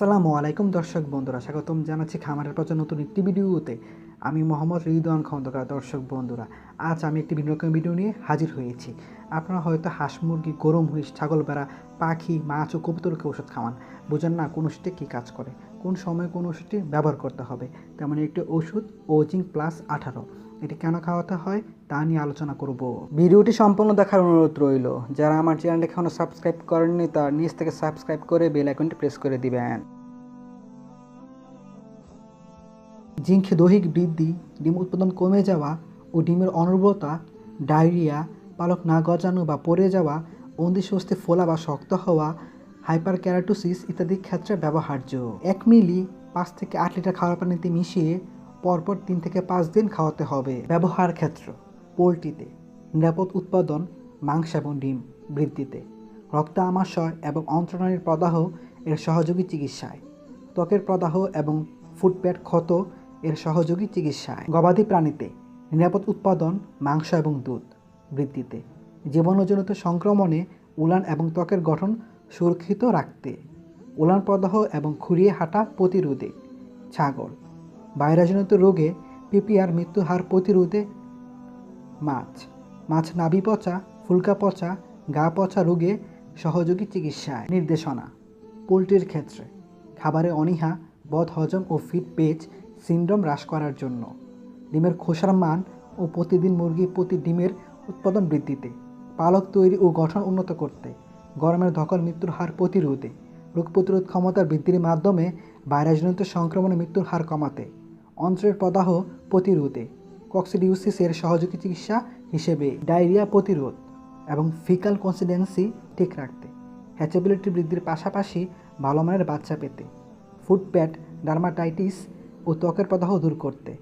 আসসালামু আলাইকুম দর্শক বন্ধুরা, স্বাগতম জানাচ্ছি খামারের পর নতুন একটি ভিডিওতে। আমি মোহাম্মদ রিদওয়ান খন্দকার দর্শক বন্ধুরা, আজ আমি একটি ভিন্ন রকম ভিডিও নিয়ে হাজির হয়েছি। আপনারা হয়তো হাঁস, মুরগি গরম মহিষ, ছাগল বেড়া পাখি, মাছ ও কবুতরকে ওষুধ খাওয়ান। বোঝেন না কোন ওষুধটি কী কাজ করে, কোন সময় কোন ওষুধটি ব্যবহার করতে হবে। তেমন একটি ওষুধ ওজিং প্লাস আঠারো। এটি কেন খাওয়াতে হয়, তা নিয়ে আলোচনা করব। ভিডিওটি সম্পূর্ণ দেখার অনুরোধ রইল। যারা আমার চ্যানেলটি এখনও সাবস্ক্রাইব করেননি, তার নিচ থেকে সাবস্ক্রাইব করে বেল আইকনটি প্রেস করে দিবেন। জিঙ্ক দৈহিক বৃদ্ধি, ডিম উৎপাদন কমে যাওয়া ও ডিমের অনুর্বরতা, ডায়রিয়া, পালক না গজানো বা পড়ে যাওয়া অন্দি স্বস্তি ফোলা বা শক্ত হওয়া হাইপার ক্যারাটোসিস ইত্যাদি ক্ষেত্রে ব্যবহার্য। এক মিলি পাঁচ থেকে আট লিটার খাওয়ার পানিতে মিশিয়ে পরপর তিন থেকে পাঁচ দিন খাওয়াতে হবে। ব্যবহার ক্ষেত্র, পোলট্রিতে নিরাপদ উৎপাদন, মাংস এবং ডিম বৃদ্ধিতে রক্ত আমাশয় এবং অন্ত্রনালীর প্রদাহ এর সহযোগী চিকিৎসায়, ত্বকের প্রদাহ এবং ফুটপ্যাট ক্ষত এর সহযোগী চিকিৎসায়, গবাদি প্রাণীতে নিরাপদ উৎপাদন, মাংস এবং দুধ বৃদ্ধিতে, জীবাণুজনিত সংক্রমণে উলান এবং ত্বকের গঠন সুরক্ষিত রাখতে, উলান প্রদাহ এবং খুঁড়িয়ে হাঁটা প্রতিরোধে, ছাগল ভাইরাসজনিত রোগে পিপিআর মৃত্যু হার প্রতিরোধে মাছ। মাছ নাভি পচা, ফুলকা পচা, গা পচা রোগে সহযোগী চিকিৎসায় নির্দেশনা। পোলট্রির ক্ষেত্রে খাবারে অনীহা, বদ হজম ও ফিট পেজ সিন্ড্রোম হ্রাস করার জন্য। ডিমের খোসার মান ও প্রতিদিন মুরগি প্রতি ডিমের উৎপাদন বৃদ্ধিতে। পালক তৈরি ও গঠন উন্নত করতে। গরমের ধকল মৃত্যুর হার প্রতিরোধে। রোগ প্রতিরোধ ক্ষমতার বৃদ্ধির মাধ্যমে ভাইরাসজনিত সংক্রমণে মৃত্যুর হার কমাতে। অন্ত্রের প্রদাহ প্রতিরোধে কক্সিডিউসিসের সহযোগী চিকিৎসা হিসেবে ডায়রিয়া প্রতিরোধ এবং ফিকাল কনসিডেন্সি ঠিক রাখতে, হ্যাচেবিলিটি বৃদ্ধির পাশাপাশি ভালো মানের বাচ্চা পেতে ফুডপ্যাট ডার্মাটাইটিস ও ত্বকের প্রদাহ দূর করতে,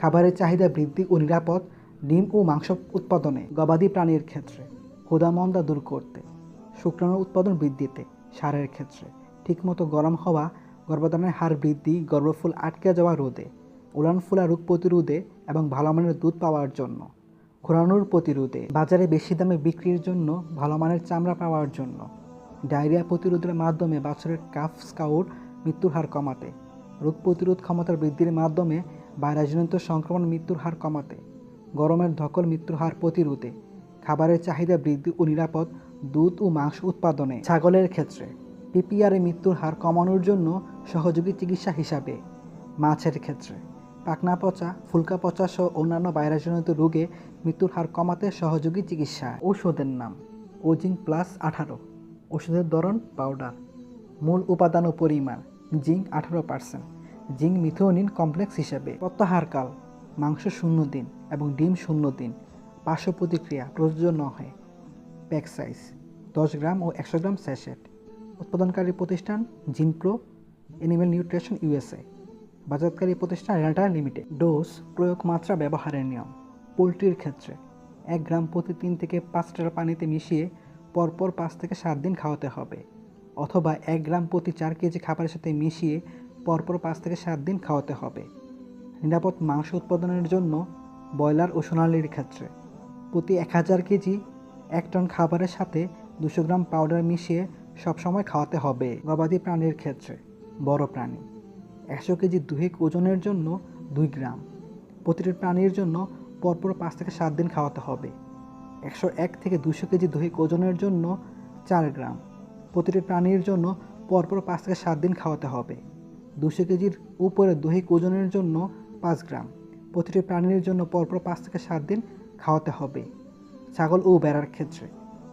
খাবারের চাহিদা বৃদ্ধি ও নিরাপদ ডিম ও মাংস উৎপাদনে, গবাদি প্রাণীর ক্ষেত্রে ক্ষুদামন্দা দূর করতে, শুক্রাণুর উৎপাদন বৃদ্ধিতে, সারের ক্ষেত্রে, ঠিকমতো গরম হওয়া, গর্ভধারণের হার বৃদ্ধি, গর্ভফুল আটকে যাওয়া রোধে উড়ান ফুলা রোগ প্রতিরোধে এবং ভালো মানের দুধ পাওয়ার জন্য। ঘোরানোর প্রতিরোধে। বাজারে বেশি দামে বিক্রির জন্য ভালো মানের চামড়া পাওয়ার জন্য। ডায়রিয়া প্রতিরোধের মাধ্যমে বাছরের কাফ স্কাউট মৃত্যুর হার কমাতে। রোগ প্রতিরোধ ক্ষমতার বৃদ্ধির মাধ্যমে ভাইরাসজনিত সংক্রমণ মৃত্যুর হার কমাতে। গরমের ধকল মৃত্যুর হার প্রতিরোধে। খাবারের চাহিদা বৃদ্ধি ও নিরাপদ দুধ ও মাংস উৎপাদনে। ছাগলের ক্ষেত্রে। পিপিআরে মৃত্যুর হার কমানোর জন্য সহযোগী চিকিৎসা হিসাবে। মাছের ক্ষেত্রে। পাকনা পচা ফুলকা পচা সহ অন্যান্য ভাইরাসজনিত রোগে মৃত্যুর হার কমাতে সহযোগী চিকিৎসা। ঔষধের নাম ওজিং প্লাস আঠারো। ওষুধের ধরন পাউডার মূল উপাদান ও পরিমাণ জিঙ্ক আঠারো পার্সেন্ট জিঙ্ক মিথিওনিন কমপ্লেক্স হিসেবে। প্রত্যাহারকাল, মাংস শূন্য দিন এবং ডিম শূন্য দিন। পার্শ্ব প্রতিক্রিয়া, প্রযোজ্য নয় প্যাক সাইজ দশ গ্রাম ও একশো গ্রাম স্যাশেট উৎপাদনকারী প্রতিষ্ঠান জিনপ্রো এনিম্যাল নিউট্রিশন ইউএসএ বাজারকারী প্রতিষ্ঠান রেনাটা লিমিটেড ডোজ প্রয়োগ মাত্রা ব্যবহারের নিয়ম। পোলট্রির ক্ষেত্রে এক গ্রাম প্রতি তিন থেকে পাঁচ লিটার পানিতে মিশিয়ে পরপর পাঁচ থেকে সাত দিন খাওয়াতে হবে। অথবা এক গ্রাম প্রতি চার কেজি খাবারের সাথে মিশিয়ে পরপর পাঁচ থেকে সাত দিন খাওয়াতে হবে। নিরাপদ মাংস উৎপাদনের জন্য ব্রয়লার ও সোনালির ক্ষেত্রে প্রতি এক হাজার কেজি এক টন খাবারের সাথে দুশো গ্রাম পাউডার মিশিয়ে সবসময় খাওয়াতে হবে। গবাদি প্রাণীর ক্ষেত্রে বড় প্রাণী। একশো কেজি দুহেক ওজনের জন্য দুই গ্রাম। প্রতিটি প্রাণীর জন্য পরপর পাঁচ থেকে সাত দিন খাওয়াতে হবে। একশো এক থেকে দুশো কেজি দৈহিক ওজনের জন্য চার গ্রাম। প্রতিটি প্রাণীর জন্য পরপর পাঁচ থেকে সাত দিন খাওয়াতে হবে। দুশো কেজির উপরে দৈহিক ওজনের জন্য পাঁচ গ্রাম। প্রতিটি প্রাণীর জন্য পরপর পাঁচ থেকে সাত দিন খাওয়াতে হবে। ছাগল ও বেড়ার ক্ষেত্রে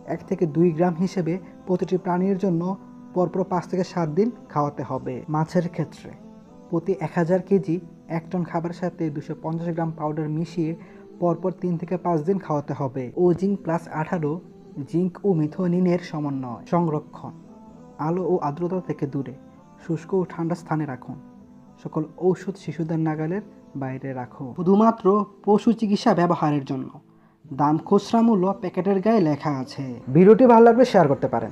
এক থেকে দুই গ্রাম হিসেবে প্রতিটি প্রাণীর জন্য পরপর পাঁচ থেকে সাত দিন খাওয়াতে হবে। মাছের ক্ষেত্রে প্রতি এক হাজার কেজি এক টন খাবারের সাথে দুশো পঞ্চাশ গ্রাম পাউডার মিশিয়ে পরপর তিন থেকে পাঁচ দিন খাওয়াতে হবে। ও জিঙ্ক প্লাস আঠারো, জিঙ্ক ও মিথোনিনের সমন্বয়। সংরক্ষণ। আলো ও আর্দ্রতা থেকে দূরে। শুষ্ক ও ঠান্ডা স্থানে রাখুন। সকল ঔষধ শিশুদের নাগালের বাইরে রাখুন। শুধুমাত্র পশু চিকিৎসা ব্যবহারের জন্য। দাম খুচরা মূল্য প্যাকেটের গায়ে লেখা আছে। ভিডিওটি ভালো লাগলে শেয়ার করতে পারেন।